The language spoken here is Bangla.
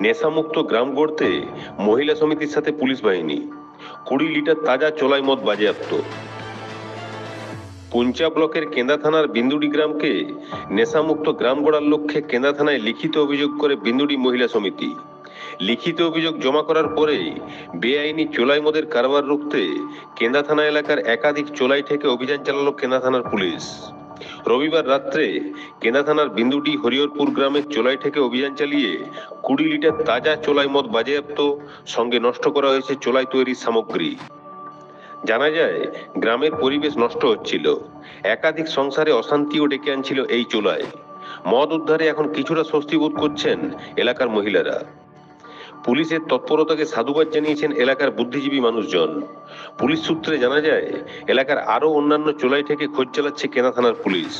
নেশামুক্ত গ্রাম গড়তে মহিলা সমিতির সাথে পুলিশ বাহিনী। কুড়ি লিটার তাজা চোলাই মদ বাজেয়াপ্ত। পুঞ্চা ব্লকের কেন্দা থানার বিন্দুডি গ্রামকে নেশামুক্ত গ্রাম গড়ার লক্ষ্যে কেন্দা থানায় লিখিত অভিযোগ করে বিন্দুডি মহিলা সমিতি। লিখিত অভিযোগ জমা করার পরে বেআইনি চোলাই মদের কারবার রুখতে কেন্দা থানা এলাকার একাধিক চোলাই থেকে অভিযান চালালো কেন্দা থানার পুলিশ। রবিবার রাত্রে কেন্দা থানার বিন্দুটি হরিহরপুর গ্রামের চোলাই থেকে অভিযান চালিয়ে কুড়ি লিটার তাজা চোলাই মদ বাজেয়াপ্ত সঙ্গে নষ্ট করা হয়েছে চোলাই তৈরির সামগ্রী। জানা যায়, গ্রামের পরিবেশ নষ্ট হচ্ছিল। একাধিক সংসারে অশান্তিও ডেকে আনছিল এই চোলায় মদ উদ্ধারে এখন কিছুটা স্বস্তি বোধ করছেন এলাকার মহিলারা। পুলিশের তৎপরতাকে সাধুবাদ জানিয়েছেন এলাকার বুদ্ধিজীবী মানুষজন। পুলিশ সূত্রে জানা যায়, এলাকার আরও অন্যান্য চোলাই থেকে খোঁজ চালাচ্ছে কেনা থানার পুলিশ।